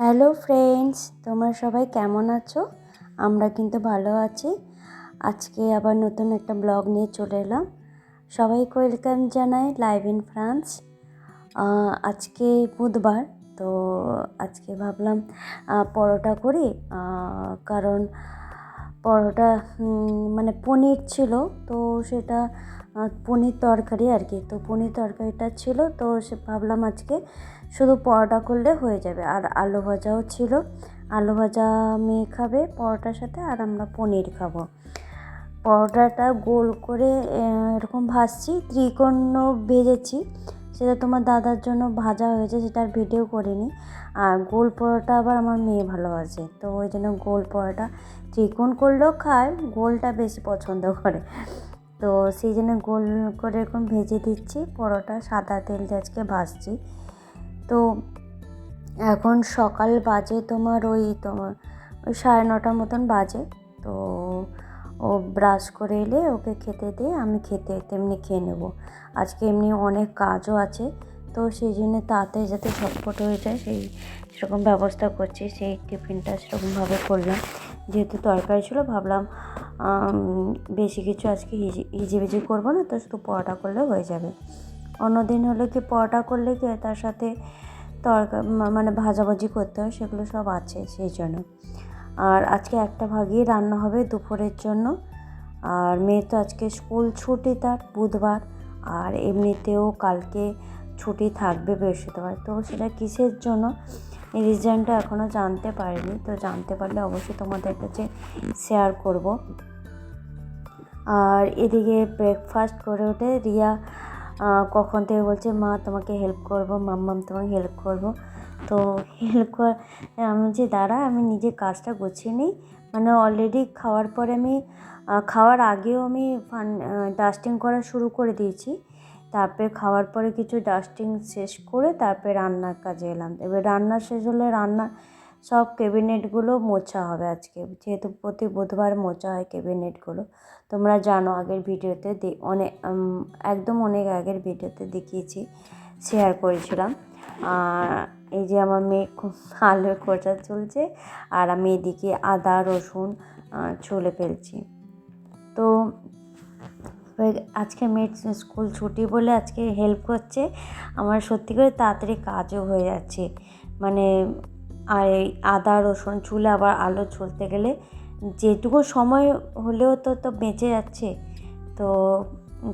Hello friends, তোমরা সবাই কেমন আছো? আমরা কিন্তু ভালো আছি। আজকে আবার নতুন একটা ব্লগ নিয়ে চলে এলাম। সবাইকে ওয়েলকাম জানাই লাইভ ইন ফ্রান্স। আজকে বুধবার, তো আজকে ভাবলাম পরোটা করি। কারণ পরোটা মানে পনির ছিল, তো সেটা পনির তরকারি আর কি। তো পনির তরকারিটা ছিল, তো সে ভাবলাম আজকে শুধু পরোটা করলে হয়ে যাবে। আর আলু ভাজাও ছিল। আলু ভাজা মেয়ে খাবে পরোটার সাথে আর আমরা পনির খাব। পরোটাটা গোল করে এরকম ভাজছি, ত্রিকোণ ভেজেছি সেটা তোমার দাদার জন্য ভাজা হয়েছে, সেটা আর ভিডিও করিনি। আর গোল পরোটা আবার আমার মেয়ে ভালোবাসে। তো ওই জন্য গোল পরোটা চিকন করলেও খায়, গোলটা বেশি পছন্দ করে। তো সেই জন্য গোল করে এরকম ভেজে দিচ্ছি, পরোটা, সাদা তেল দিয়ে আজকে ভাজছি। তো এখন সকাল বাজে তোমার ওই তোমার ওই সাড়ে নটার মতন বাজে। তো ও ব্রাশ করে এলে ওকে খেতে দিয়ে আমি খেতে তেমনি খেয়ে নেব। আজকে এমনি অনেক কাজও আছে তো সেই জন্য তাড়াতাড়ি যাতে ঝটপট হয়ে যায়, সেই সেরকম ব্যবস্থা করছি, সেই টিফিনটা সেরকমভাবে করলাম। যেহেতু তরকারি ছিল, ভাবলাম বেশি কিছু আজকে হিজি হিজিবিজি করব না, তো শুধু পরোটা করলে হয়ে যাবে। অন্যদিন হলে কি, পরোটা করলে কি তার সাথে তরকা, মা- মানে ভাজাভাজি করতে হয়, সেগুলো সব আছে সেই জন্য। আর আজকে একটা ভাগই রান্না হবে দুপুরের জন্য। আর মেয়ে তো আজকে স্কুল ছুটি তার, বুধবার। আর এমনিতেও কালকে ছুটি থাকবে বৃহস্পতিবার। তো সেটা কিসের জন্য? এই রিজনটা এখনও জানতে পারিনি। তো জানতে পারলে অবশ্যই তোমাদের কাছে শেয়ার করব। আর এদিকে ব্রেকফাস্ট করে উঠে রিয়া কখন থেকে বলছে, মা, তোমাকে হেল্প করব, মাম্মাম তোমাকে হেল্প করব। তো হেল্প কর, আমি যে দাঁড়া, আমি নিজে কাজটা গুছিয়ে নিই। মানে অলরেডি খাওয়ার পরে আমি খাওয়ার আগেও আমি ফান ডাস্টিং করা শুরু করে দিয়েছি। তারপরে খাওয়ার পরে কিছু ডাস্টিং শেষ করে তারপরে রান্নার কাজে এলাম। এবার রান্না শেষ হলে রান্না সব ক্যাবিনেটগুলো মোছা হবে আজকে। যেহেতু প্রতি বুধবার মোছা হয় ক্যাবিনেটগুলো তোমরা জানো, আগের ভিডিওতে অনেক একদম অনেক আগের ভিডিওতে দেখিয়েছি শেয়ার করেছিলাম। এই যে আমার মেয়ে খুব আলুর খোঁচা চলছে, আর আমি এদিকে আদা, রসুন ছুলে ফেলছি। তো এবার আজকে মেয়ের স্কুল ছুটি বলে আজকে হেল্প করছে। আমার সত্যি করে তাড়াতাড়ি কাজও হয়ে যাচ্ছে। মানে আর এই আদা, রসুন, চুলে আবার আলু ছুলতে গেলে যেটুকু সময় হলেও তো তো বেঁচে যাচ্ছে। তো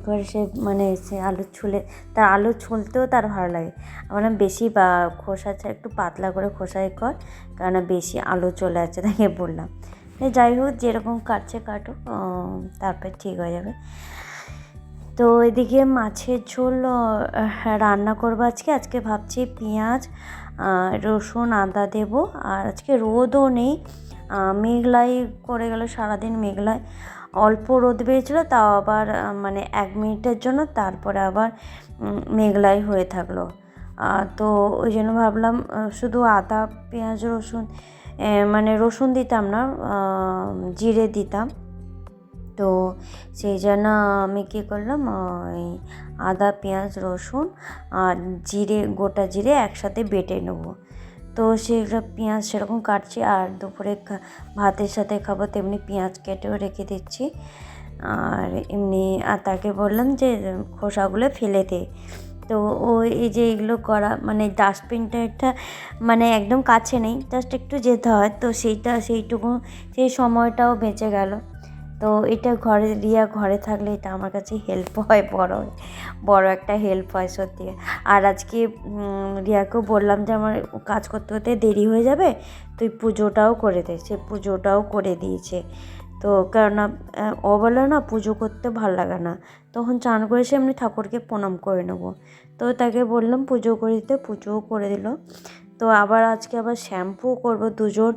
করে সে মানে সে আলু ছুলে, তার আলু ছুলতেও তার ভালো লাগে। আমার বেশি বা খোসা একটু পাতলা করে খোসাই কর কেননা বেশি আলু চলে যাচ্ছে তাকে বললাম। যাই হোক, যেরকম কাটছে কাটো তারপর ঠিক হয়ে যাবে। তো এদিকে মাছের ঝোল রান্না করব আজকে। আজকে ভাবছি পেঁয়াজ রসুন, আদা দেব। আর আজকে রোদও নেই। মেঘলাই করে গেল সারাদিন মেঘলায়। অল্প রোদ বেরিয়েছিলো তাও আবার মানে এক মিনিটের জন্য তারপরে আবার মেঘলাই হয়ে থাকল। তো ওই জন্য ভাবলাম শুধু আদা, পেঁয়াজ, রসুন মানে রসুন দিতাম না জিরে দিতাম। তো সেই জন্য আমি কী করলাম, ওই আদা, পেঁয়াজ, রসুন আর জিরে, গোটা জিরে একসাথে বেটে নেব। তো সেগুলো পেঁয়াজ সেরকম কাটছি আর দুপুরে ভাতের সাথে খাব তেমনি পেঁয়াজ কেটেও রেখে দিচ্ছি। আর এমনি আর তাকে বললাম যে, খোসাগুলো ফেলে দে। তো ও এই যে এগুলো করা মানে ডাস্টবিনটা মানে একদম কাছে নেই, জাস্ট একটু যেতে হয়। তো সেইটা, সেইটুকু, সেই সময়টাও বেঁচে গেল। তো এটা ঘরে রিয়া ঘরে থাকলে এটা আমার কাছে হেল্প হয়, বড় বড় একটা হেল্প হয় সত্যি। আর আজকে রিয়াকেও বললাম যে আমার কাজ করতে করতে দেরি হয়ে যাবে, তুই পুজোটাও করে দে, সে পুজোটাও করে দিয়েছে। তো কেননা ও বলে না পুজো করতে ভালো লাগে না। তখন চান করে সে এমনি ঠাকুরকে প্রণাম করে নেব। তো তাকে বললাম পুজো করে দিতে, পুজোও করে দিল। তো আবার আজকে আবার শ্যাম্পু করব দুজন।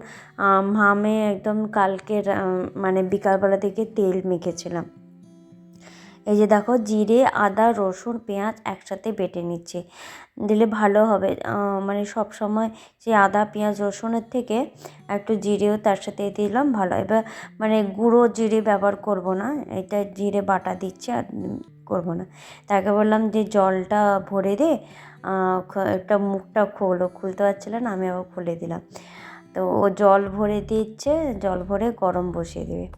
আম, হামে একদম কালকের মানে বিকালবেলা থেকে তেল মেখেছিলাম। এই যে দেখো জিরে আদা রসুন পেঁয়াজ একসাথে বেটে নিচ্ছি। দিলে ভালো হবে। মানে সব সময় সেই আদা পেঁয়াজ রসুনের থেকে একটু জিরেও তার সাথে দিলাম ভালো। এবার মানে গুঁড়ো জিরে ব্যবহার করব না এটা জিরে বাটা দিচ্ছে আর করব না। তাকে বললাম যে জলটা ভরে দে একটা মুখটা খোলো। খুলতে পারছিল না, আমি আবার খুলে দিলাম। তো ও জল ভরে দিচ্ছে, জল ভরে গরম বসিয়ে দেবে।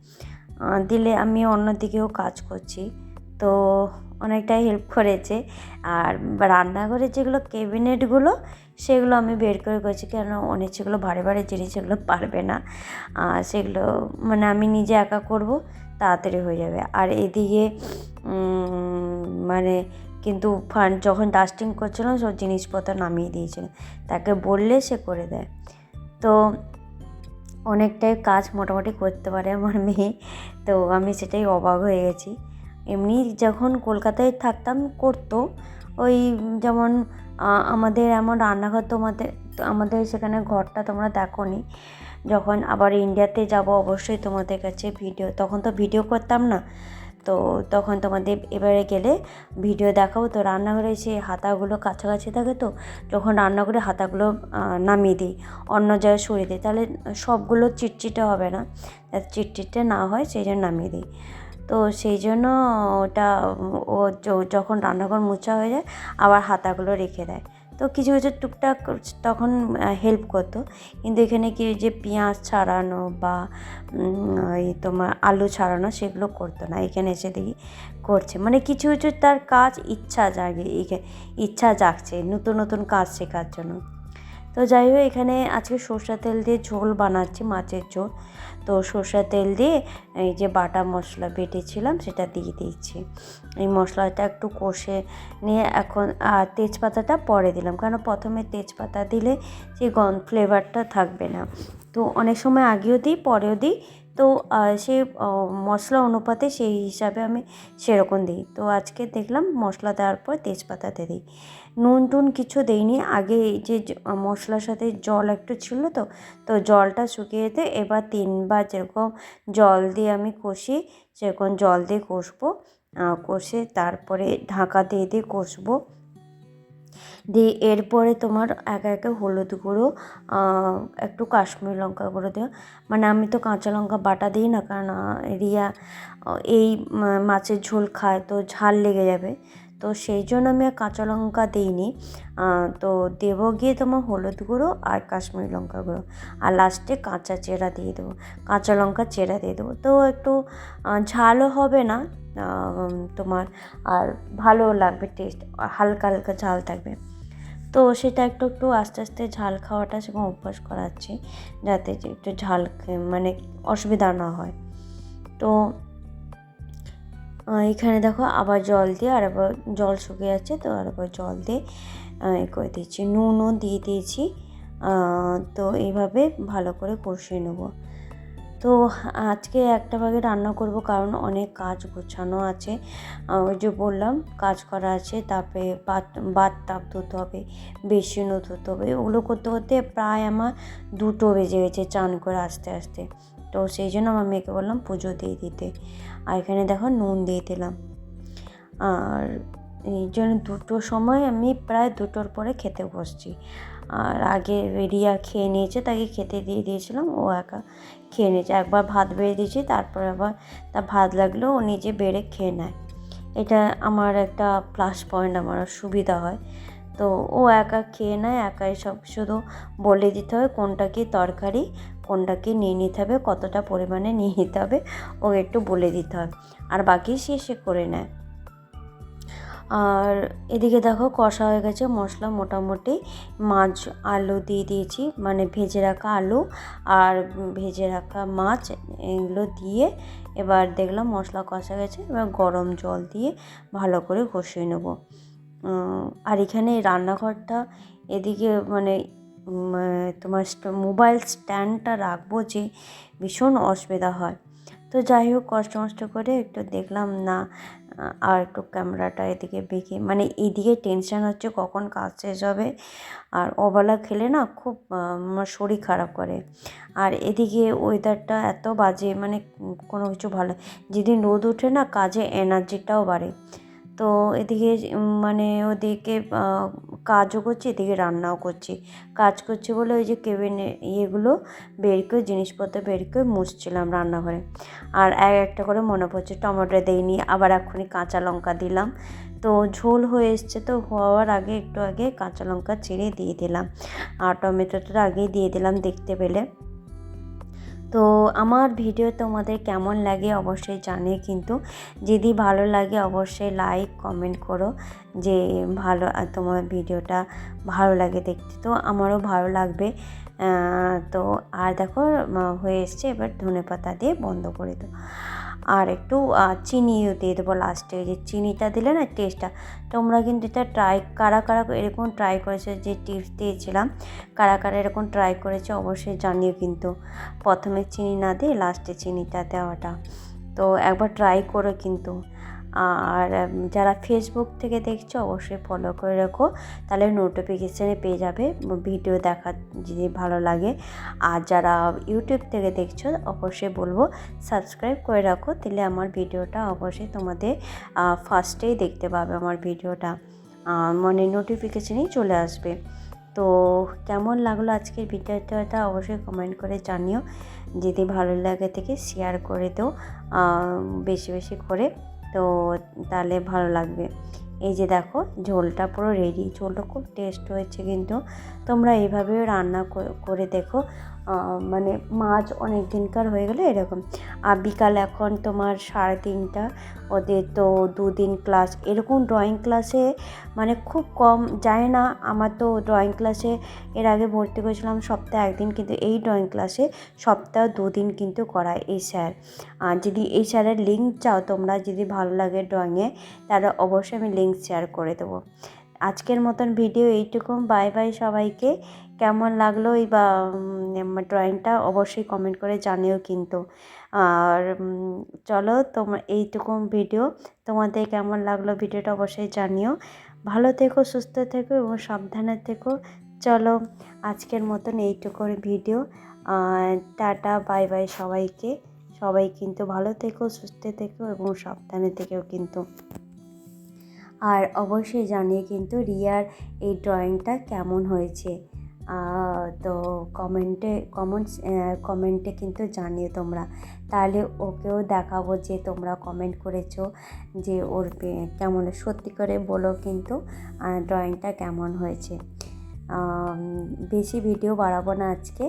দিলে আমি অন্যদিকেও কাজ করছি। তো অনেকটাই হেল্প করেছে। আর রান্নাঘরে যেগুলো ক্যাবিনেটগুলো সেগুলো আমি বের করে করেছি। কেন অনেক সেগুলো ভারী ভারী জিনিস সেগুলো পারবে না সেগুলো মানে আমি নিজে একা করব, তাড়াতাড়ি হয়ে যাবে। আর এদিকে মানে কিন্তু ফান যখন ডাস্টিং করছিলাম সব জিনিসপত্র নামিয়ে দিয়েছিলাম তাকে বললে সে করে দেয়। তো অনেকটাই কাজ মোটামুটি করতে পারে আমার মেয়ে। তো আমি সেটাই অবাক হয়ে গেছি। এমনি যখন কলকাতায় থাকতাম, করতো। ওই যেমন আমাদের এমন রান্নাঘর তোমাদের, আমাদের সেখানে ঘরটা তোমরা দেখো নি যখন আবার ইন্ডিয়াতে যাব অবশ্যই তোমাদের কাছে ভিডিও তখন তো ভিডিও করতাম না। তো তখন তোমাদের এবারে গেলে ভিডিও দেখাবো। তো রান্নাঘরে সেই হাতাগুলো কাছাকাছি থাকে তো যখন রান্না করে হাতাগুলো নামিয়ে দিই। অন্য জায়গায় সরিয়ে দিই। তাহলে সবগুলো চিটচিটে হবে না। চিটচিটে না হয়, সেই জন্য নামিয়ে দিই। তো সেই জন্য ওটা ও যখন রান্নাঘর মোছা হয়ে যায়, আবার হাতাগুলো রেখে দেয়। তো কিছু কিছু টুকটাক তখন হেল্প করতো। কিন্তু এখানে কি যে পেঁয়াজ ছাড়ানো বা ওই তোমার আলু ছাড়ানো সেগুলো করতো না। এখানে এসে দেখি করছে। মানে কিছু কিছু তার কাজ ইচ্ছা জাগে ইচ্ছা জাগছে, নতুন নতুন কাজ শেখার জন্য। তো যাই হোক, এখানে আজকে সর্ষা তেল দিয়ে ঝোল বানাচ্ছি, মাছের ঝোল। তো সর্ষা তেল দিয়ে এই যে বাটা মশলা বেটেছিলাম সেটা দিয়ে দিচ্ছি এই মশলাটা একটু কষে নিয়ে এখন, আর তেজপাতাটা পরে দিলাম, কারণ প্রথমে তেজপাতা দিলে সেই গন ফ্লেভারটা থাকবে না। তো অনেক সময় আগেও দিই, পরেও দিই তো সে মশলা অনুপাতে সেই হিসাবে আমি সেরকম দিই। তো আজকে দেখলাম মশলা দেওয়ার পর তেজপাতাতে দিই। নুন টুন কিছু দেইনি। আগে যে মশলার সাথে জল একটু ছিল তো তো জলটা শুকিয়ে যেতে এবার তিনবার যেরকম জল দিয়ে আমি কষি, সেরকম জল দিয়ে কষবো। কষে তারপরে ঢাকা দিয়ে দিয়ে কষবো। দিয়ে এরপরে তোমার একে একে হলুদ গুঁড়ো একটু কাশ্মীর লঙ্কা গুঁড়ো দেওয়া মানে আমি তো কাঁচা লঙ্কা বাটা দিই না, কারণ রিয়া এই মাছের ঝোল খায় তো ঝাল লেগে যাবে। তো সেই জন্য আমি আর কাঁচা লঙ্কা দিইনি। তো দেবো গিয়ে তোমার হলুদ গুঁড়ো আর কাশ্মীরি লঙ্কা গুঁড়ো। আর লাস্টে কাঁচা চেরা দিয়ে দেবো, কাঁচা লঙ্কা চেরা দিয়ে দেবো। তো একটু ঝালও হবে না তোমার, আর ভালো লাগবে টেস্ট হালকা হালকা ঝাল থাকবে। তো সেটা একটু একটু আস্তে আস্তে ঝাল খাওয়াটা সেরকম অভ্যাস করাচ্ছি, যাতে একটু ঝাল মানে অসুবিধা না হয়। তো এখানে দেখো আবার জল দিয়ে আর একবার জল শুকিয়ে যাচ্ছে, তো আর একবার জল দিয়ে এ করে দিচ্ছি। নুনও দিয়ে দিয়েছি তো এইভাবে ভালো করে কষিয়ে নেব। তো আজকে একটা ভাগে রান্না করব কারণ অনেক কাজ গোছানো আছে। ওই যে বললাম, কাজ করা আছে, তারপরে বাত বাত তাপ ধুতে হবে বেসিনও ধুতে হবে ওগুলো করতে করতে প্রায় আমার দুটো বেজে গেছে চান করে আস্তে আস্তে। তো সেই জন্য আমার মেয়েকে বললাম পুজো দিয়ে দিতে। আর এখানে দেখো নুন দিয়ে দিলাম। আর এই জন্য দুটো সময় আমি প্রায় দুটোর পরে খেতে বসছি। আর আগে রিয়া খেয়ে নিয়েছে, তাকে খেতে দিয়ে দিয়েছিলাম, ও একা খেয়ে নিয়েছে। একবার ভাত বেড়ে দিয়েছি, তারপর আবার তা ভাত লাগলেও ও নিজে বেড়ে খেয়ে নেয়। এটা আমার একটা প্লাস পয়েন্ট আমার সুবিধা হয়। তো ও একা খেয়ে নেয়, একাই সব শুধু বলে দিতে হয় কোনটা কি তরকারি কোনটা কি নিয়ে নিতে হবে, কতটা পরিমাণে নিয়ে নিতে হবে ও একটু বলে দিতে হয় আর বাকি সে সে করে নেয়। আর এদিকে দেখো কষা হয়ে গেছে মশলা মোটামুটি। মাছ, আলু দিয়ে দিয়েছি মানে ভেজে রাখা আলু আর ভেজে রাখা মাছ, এগুলো দিয়ে এবার দেখলাম মশলা কষা গেছে, এবার গরম জল দিয়ে ভালো করে কষিয়ে নেব। আর এখানে রান্নাঘরটা এদিকে মানে তোমার মোবাইল স্ট্যান্ডটা রাখব যে ভীষণ অসুবিধা হয়। তো যাই হোক, কষ্ট মষ্ট করে একটু দেখলাম না আর একটু ক্যামেরাটা এদিকে বেঁকে মানে এদিকে টেনশান হচ্ছে কখন কাজ শেষ হবে। আর অবেলা খেলে না খুব আমার শরীর খারাপ করে। আর এদিকে ওয়েদারটা এত বাজে মানে কোনো কিছু ভালো, যেদিন রোদ ওঠে না, কাজে এনার্জিটাও বাড়ে। তো এদিকে মানে ওদিকে কাজও করছি, এদিকে রান্নাও করছি। কাজ করছি বলে ওই যে কেবিনে ইয়েগুলো বের করে, জিনিসপত্র বের করে মুছছিলাম রান্নাঘরে। আর এক একটা করে মনে পড়ছে, টমেটো দেইনি, আবার এক্ষুনি কাঁচা লঙ্কা দিলাম। তো ঝোল হয়ে এসছে তো, হওয়ার আগে, একটু আগে কাঁচা লঙ্কা ছিঁড়ে দিয়ে দিলাম। আর টমেটোটা আগেই দিয়ে দিলাম দেখতে পেলে। তো আমার ভিডিও তোমাদের কেমন লাগে অবশ্যই জানে কিন্তু। যদি ভালো লাগে অবশ্যই লাইক কমেন্ট করো যে ভালো তোমার ভিডিওটা ভালো লাগে দেখতে। তো আমারও ভালো লাগবে। তো আর দেখো হয়ে এসছে, এবার ধনে পাতা দিয়ে বন্ধ করে দাও। আর একটু চিনিও দিয়ে দেবো লাস্টে যে চিনিটা দিলে না টেস্টটা তোমরা কিন্তু এটা ট্রাই কারা কারা এরকম ট্রাই করেছ যে টিপস দিয়েছিলাম, কারা কারা এরকম ট্রাই করেছে অবশ্যই জানিও কিন্তু। প্রথমে চিনি না দিয়ে লাস্টে চিনিটা দেওয়াটা। তো একবার ট্রাই করো কিন্তু। আর যারা ফেসবুক থেকে দেখছ অবশ্যই ফলো করে রাখো। তাহলে নোটিফিকেশানে পেয়ে যাবে ভিডিও দেখা যদি ভালো লাগে। আর যারা ইউটিউব থেকে দেখছ অবশ্যই বলব সাবস্ক্রাইব করে রাখো, তাহলে আমার ভিডিওটা অবশ্যই তোমাদের ফার্স্টেই দেখতে পাবে আমার ভিডিওটা মানে নোটিফিকেশানেই চলে আসবে। তো কেমন লাগল আজকের ভিডিওটা অবশ্যই কমেন্ট করে জানিও। যদি ভালো লাগে থেকে শেয়ার করে দিও বেশি বেশি করে। তো তাহলে ভালো লাগবে। এই যে দেখো, ঝোলটা পুরো রেডি ঝোলটা খুব টেস্ট হয়েছে কিন্তু। তোমরা এইভাবেও রান্না করে- দেখো। মানে মাছ অনেক দিনকার হয়ে গেলে এরকম। আর বিকাল এখন তোমার সাড়ে তিনটা। ওদের তো দুদিন ক্লাস এরকম ড্রয়িং ক্লাসে মানে খুব কম যায় না। আমার তো ড্রয়িং ক্লাসে এর আগে ভর্তি করেছিলাম সপ্তাহে একদিন, কিন্তু এই ড্রয়িং ক্লাসে সপ্তাহ দুদিন কিন্তু করায় এই স্যার আর যদি এই স্যারের লিঙ্ক চাও তোমরা, যদি ভালো লাগে ড্রয়িংয়ে তাহলে অবশ্যই আমি লিঙ্ক শেয়ার করে দেবো। আজকের মতন ভিডিও এইটুকু বাই বাই সবাইকে। কেমন লাগল এই বা ড্রয়িংটা অবশ্যই কমেন্ট করে জানিও কিন্তু। আর চলো তোমার এইটুকু ভিডিও। তোমাদের কেমন লাগল ভিডিওটা অবশ্যই জানিও। ভালো থেকো, সুস্থ থেকো এবং সাবধানে থেকো। চলো আজকের মতন এইটুকু ভিডিও। টাটা, বাই বাই সবাইকে। সবাই কিন্তু ভালো থেকো, সুস্থ থেকো এবং সাবধানে থেকেও কিন্তু। আর অবশ্যই জানিয়ে কিন্তু রিয়ার এই ড্রয়িংটা কেমন হয়েছে। তো কমেন্টে কমেন্টস কমেন্টে কিন্তু জানিও তোমরা। তাহলে ওকেও দেখাবো যে তোমরা কমেন্ট করেছ যে ওর কেমন, সত্যি করে বলো কিন্তু ড্রয়িংটা কেমন হয়েছে। বেশি ভিডিও বাড়াবো না আজকে।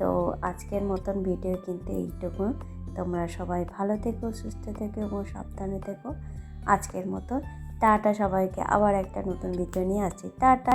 তো আজকের মতন ভিডিও কিন্তু এইটুকু। তোমরা সবাই ভালো থেকো, সুস্থ থেকো এবং সাবধানে থেকো। আজকের মতন টাটা সবাইকে। আবার একটা নতুন ভিডিও নিয়ে আসছি। টাটা।